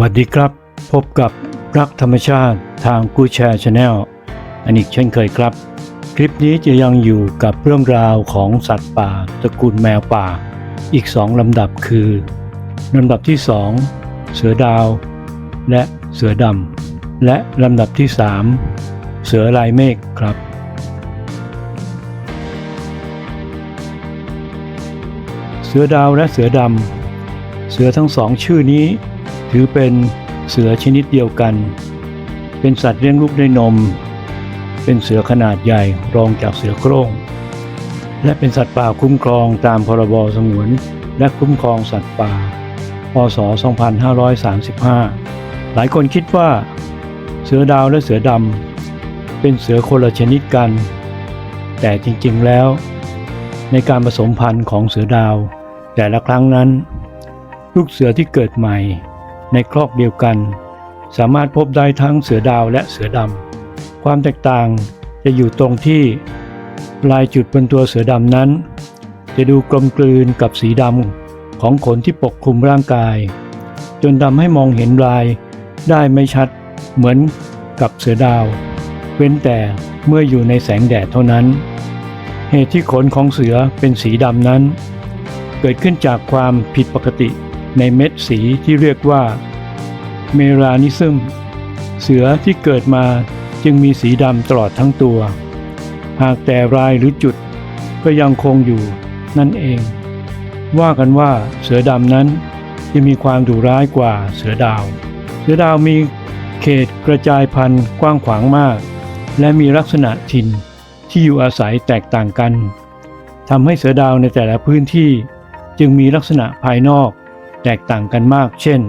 วัสดีครับ พบกับรักธรรมชาติทางกูแชร์ชาแนลอันอีกเช่นเคยครับ คลิปนี้จะยังอยู่กับเรื่องราวของสัตว์ป่าตระกูลแมวป่า อีกสองลำดับคือลำดับที่สองเสือดาว และเสือดำและลำดับที่สามเสือลายเมฆครับเสือดาวและเสือดำ เสือทั้งสองชื่อนี้ ถือเป็นเสือชนิดเดียวกัน เป็นสัตว์เลี้ยงลูกด้วยนม เป็นเสือขนาดใหญ่รองจากเสือโคร่ง และเป็นสัตว์ป่าคุ้มครองตามพรบสงวน และคุ้มครองสัตว์ป่า พศ 2535 หลายคนคิดว่า เสือดาวและเสือดำเป็นเสือคนละชนิดกัน แต่จริงๆแล้ว ในการผสมพันธุ์ของเสือดาว แต่ละครั้งนั้น ลูกเสือที่เกิดใหม่ ในครอกเดียวกัน สามารถพบได้ทั้งเสือดาวและเสือดำ ความแตกต่างจะอยู่ตรงที่ลายจุดบนตัวเสือดำนั้น จะดูกลมกลืนกับสีดำของขนที่ปกคลุมร่างกาย จนทำให้มองเห็นลายได้ไม่ชัดเหมือนกับเสือดาว เว้นแต่เมื่ออยู่ในแสงแดดเท่านั้น เหตุที่ขนของเสือเป็นสีดำนั้น เกิดขึ้นจากความผิดปกติ ในเม็ดสีที่เรียกว่าเมลานิซึม เสือที่เกิดมาจึงมีสีดำตลอดทั้งตัว หากแต่รายหรือจุดก็ยังคงอยู่นั่นเอง ว่ากันว่าเสือดำนั้นจะมีความดุร้ายกว่าเสือดาว เสือดาวมีเขตกระจายพันธุ์กว้างขวางมาก และมีลักษณะถิ่นที่อยู่อาศัยแตกต่างกันทำให้เสือดาวในแต่ละพื้นที่จึงมีลักษณะภายนอก แตกต่างกันมาก เช่น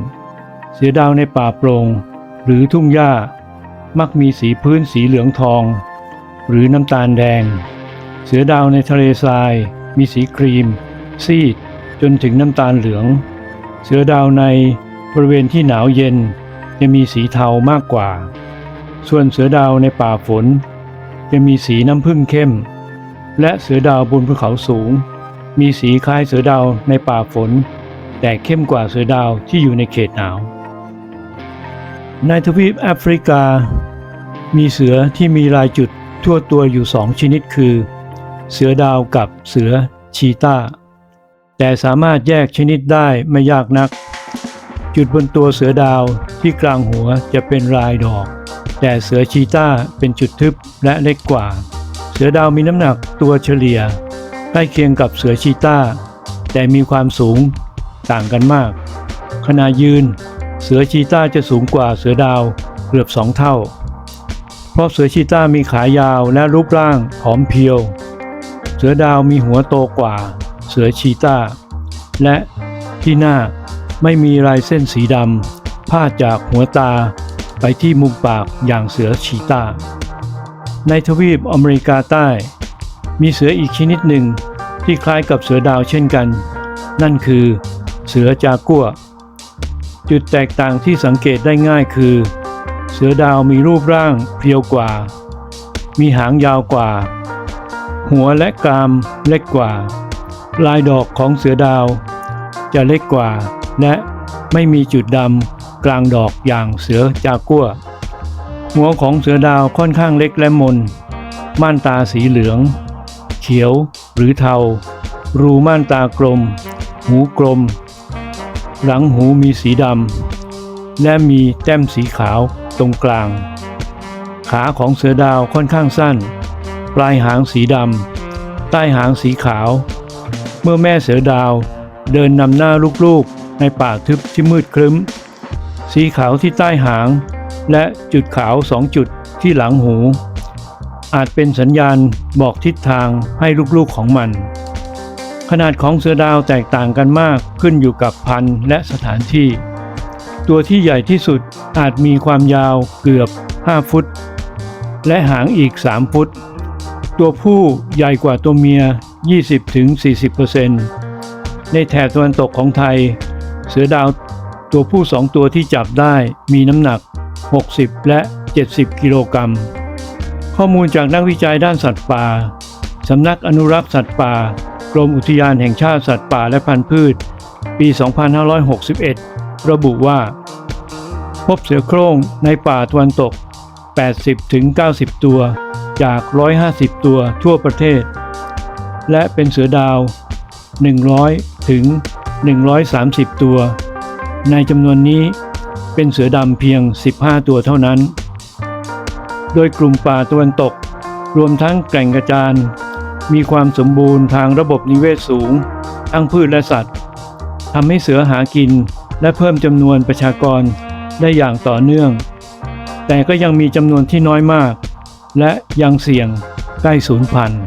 เสือดาวในป่าโปร่งหรือทุ่งหญ้า มักมีสีพื้นสีเหลืองทอง หรือน้ำตาลแดง เสือดาวในทะเลทราย มีสีครีม ซีดจนถึงน้ำตาลเหลือง เสือดาวในบริเวณที่หนาวเย็นจะมีสีเทามากกว่า ส่วนเสือดาวในป่าฝน จะมีสีน้ำผึ้งเข้ม และเสือดาวบนภูเขาสูง มีสีคล้ายเสือดาวในป่าฝน แต่เข้มกว่าเสือดาวที่อยู่ในเขตหนาว ในทวีปแอฟริกา มีเสือที่มีลายจุดทั่วตัวอยู่สองชนิดคือ เสือดาวกับเสือชีตาแต่สามารถแยกชนิดได้ไม่ยากนัก จุดบนตัวเสือดาวที่กลางหัวจะเป็นลายดอก แต่เสือชีตาเป็นจุดทึบและเล็กกว่า เสือดาวมีน้ำหนักตัวเฉลี่ยใกล้เคียงกับเสือชีตาแต่มีความสูง ต่างกันมาก ขณะยืน เสือชีตาจะสูงกว่าเสือดาวเกือบสองเท่า เพราะเสือชีตามีขายาวและรูปร่างผอมเพรียว เสือดาวมีหัวโตกว่า เสือชีตาและที่หน้าไม่มีลายเส้นสีดำพาดจากหัวตาไปที่มุมปากอย่างเสือชีตาในทวีปอเมริกาใต้ มีเสืออีกชนิดหนึ่งที่คล้ายกับเสือดาวเช่นกัน นั่นคือ เสือจากัวจุดแตกต่างที่สังเกตได้ง่ายคือ เสือดาวมีรูปร่างเพรียวกว่า มีหางยาวกว่า หัวและกรามเล็กกว่า ลายดอกของเสือดาว จะเล็กกว่า และไม่มีจุดดำกลางดอกอย่างเสือจากัวหัวของเสือดาวค่อนข้างเล็กและมน ม่านตาสีเหลือง เขียวหรือเทา รูม่านตากลม หูกลม หลังหูมีสีดำ และมีแต้มสีขาวตรงกลาง ขาของเสือดาวค่อนข้างสั้น ปลายหางสีดำ ใต้หางสีขาว เมื่อแม่เสือดาวเดินนำหน้าลูกๆในป่าทึบที่มืดครึ้ม สีขาวที่ใต้หาง และจุดขาวสองจุดที่หลังหู อาจเป็นสัญญาณบอกทิศทางให้ลูกๆของมัน ขนาดของเสือดาวแตกต่างกันมากขึ้นอยู่กับพันธุ์และสถานที่ ตัวที่ใหญ่ที่สุดอาจมีความยาวเกือบ 5 ฟุต และหางอีก 3 ฟุต ตัวผู้ใหญ่กว่าตัวเมีย 20-40%ในแถบตะวันตกของไทย เสือดาวตัวผู้สองตัวที่จับได้มีน้ำหนัก 60 และ 70 กิโลกรัม ข้อมูลจากนักวิจัยด้านสัตว์ป่าสำนักอนุรักษ์สัตว์ป่า รมอุทยานแห่งชาติสัตว์ป่าและพันธุ์พืช ปี 2561 ระบุว่า พบเสือโคร่งในป่าตะวันตก 80-90 ตัว จาก 150 ตัวทั่วประเทศ และเป็นเสือดาว 100 ถึง 130 ตัว ในจำนวนนี้เป็นเสือดำเพียง 15 ตัวเท่านั้น โดยกลุ่มป่าตะวันตก รวมทั้งแก่งกระจาน มีความสมบูรณ์ทางระบบนิเวศสูง ทั้งพืชและสัตว์ทำให้เสือหากินและเพิ่มจำนวนประชากรได้อย่างต่อเนื่อง แต่ก็ยังมีจำนวนที่น้อยมาก และยังเสี่ยงใกล้สูญพันธุ์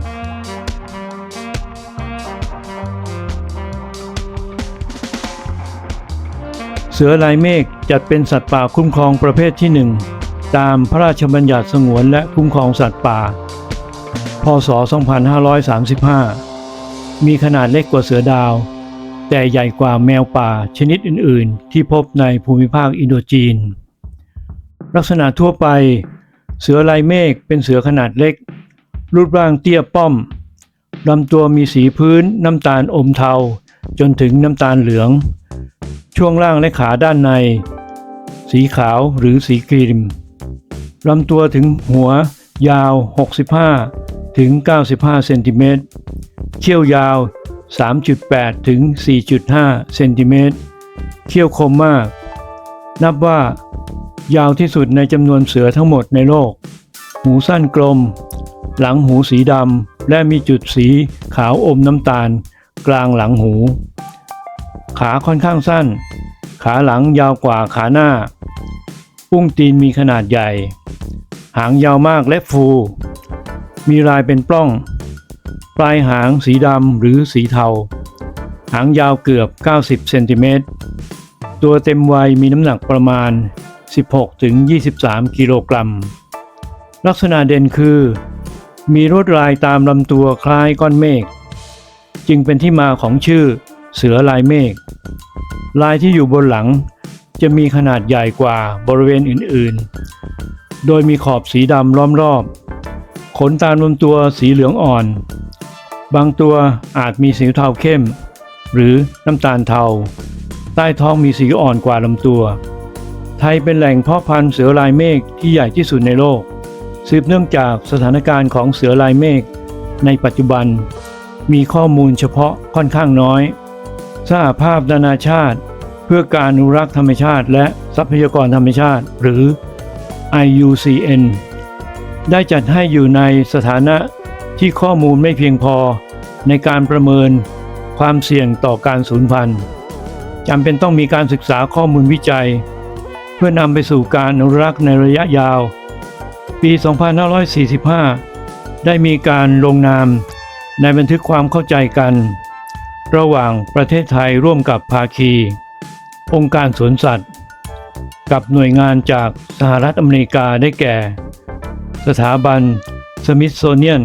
เสือลายเมฆจัดเป็นสัตว์ป่าคุ้มครองประเภทที่หนึ่งตามพระราชบัญญัติสงวนและคุ้มครองสัตว์ป่า พศ 2535 มีขนาดเล็กกว่าเสือดาว แต่ใหญ่กว่าแมวป่าชนิดอื่น ๆ ที่พบในภูมิภาคอินโดจีน ลักษณะทั่วไป เสือลายเมฆเป็นเสือขนาดเล็ก รูปร่างเตี้ยป้อมลำตัวมีสีพื้นน้ำตาลอมเทา จนถึงน้ำตาลเหลือง ช่วงล่างและขาด้านใน สีขาวหรือสีครีมลำตัวถึงหัวยาว 65 ถึง 95 เซนติเมตร เขี้ยวยาว 3.8 ถึง 4.5 เซนติเมตร เขี้ยวคมมาก นับว่ายาวที่สุดในจำนวนเสือทั้งหมดในโลก หูสั้นกลม หลังหูสีดำ และมีจุดสีขาวอมน้ำตาล กลางหลังหู ขาค่อนข้างสั้น ขาหลังยาวกว่าขาหน้า ปุ้งตีนมีขนาดใหญ่ หางยาวมากและฟู มีลายเป็นปล้อง ปลายหางสีดำหรือสีเทา หางยาวเกือบ 90 เซนติเมตร ตัวเต็มวัยมีน้ำหนักประมาณ 16-23 กิโลกรัม ลักษณะเด่นคือ มีลวดลายตามลำตัวคล้ายก้อนเมฆ จึงเป็นที่มาของชื่อเสือลายเมฆ ลายที่อยู่บนหลังจะมีขนาดใหญ่กว่าบริเวณอื่น ๆ โดยมีขอบสีดำล้อมรอบ ขนตามลำตัวสีเหลืองอ่อน บางตัวอาจมีสีเทาเข้ม หรือน้ำตาลเทา ใต้ท้องมีสีอ่อนกว่าลำตัว ไทยเป็นแหล่งเพาะพันธุ์เสือลายเมฆที่ใหญ่ที่สุดในโลก สืบเนื่องจากสถานการณ์ของเสือลายเมฆในปัจจุบัน มีข้อมูลเฉพาะค่อนข้างน้อย สหภาพนานาชาติ เพื่อการอนุรักษ์ธรรมชาติ และทรัพยากรธรรมชาติ หรือ IUCN ได้จัดให้อยู่ในสถานะที่ข้อมูลไม่เพียงพอในการประเมินความเสี่ยงต่อการสูญพันธุ์จำเป็นต้องมีการศึกษาข้อมูลวิจัย เพื่อนำไปสู่การอนุรักษ์ในระยะยาว ปี 2545 ได้มีการลงนามในบันทึกความเข้าใจกัน ระหว่างประเทศไทยร่วมกับภาคี องค์การสวนสัตว์ กับหน่วยงานจากสหรัฐอเมริกาได้แก่ สถาบันสมิธโซเนียน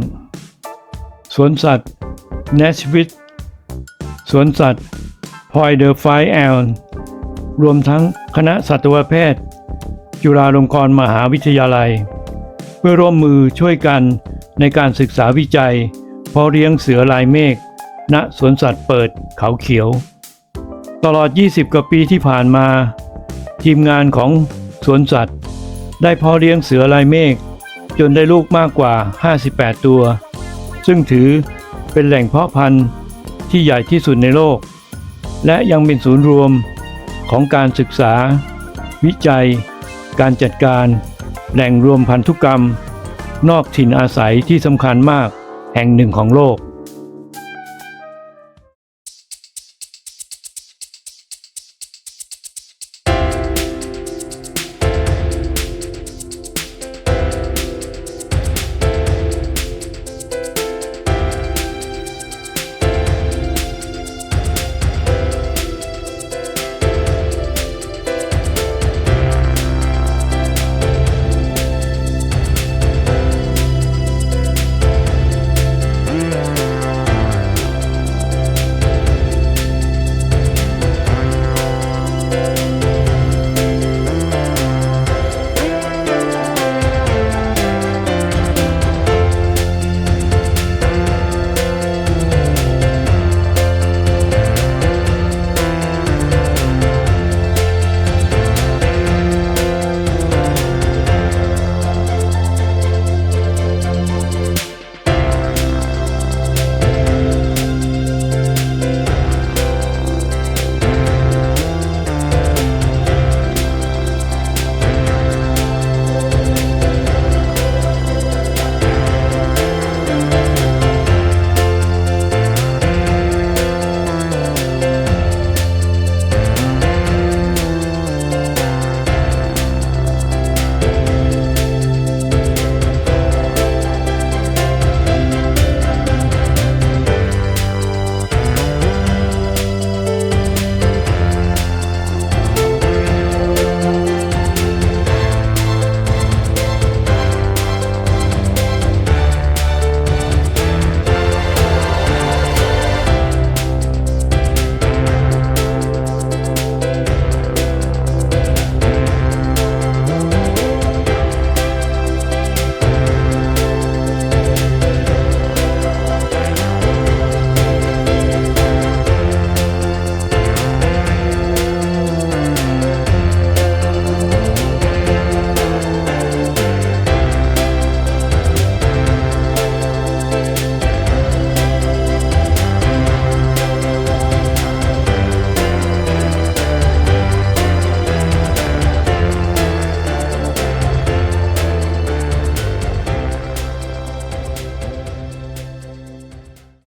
สวนสัตว์เนชวิทสวนสัตว์พอยเดอร์ไฟแอลรวมทั้งคณะสัตวแพทย์ จุฬาลงกรณ์มหาวิทยาลัย เพื่อร่วมมือช่วยกันในการศึกษาวิจัยเพาะเลี้ยงเสือลายเมฆณสวนสัตว์เปิดเขาเขียว ตลอด 20 กว่าปีที่ผ่านมา ทีมงานของสวนสัตว์ ได้เพาะเลี้ยงเสือลายเมฆ จนได้ลูกมากกว่า 58 ตัว ซึ่งถือเป็นแหล่งเพาะพันธุ์ที่ใหญ่ที่สุดในโลก และยังเป็นศูนย์รวมของการศึกษา วิจัย การจัดการ แหล่งรวมพันธุกรรม นอกถิ่นอาศัยที่สำคัญมากแห่งหนึ่งของโลก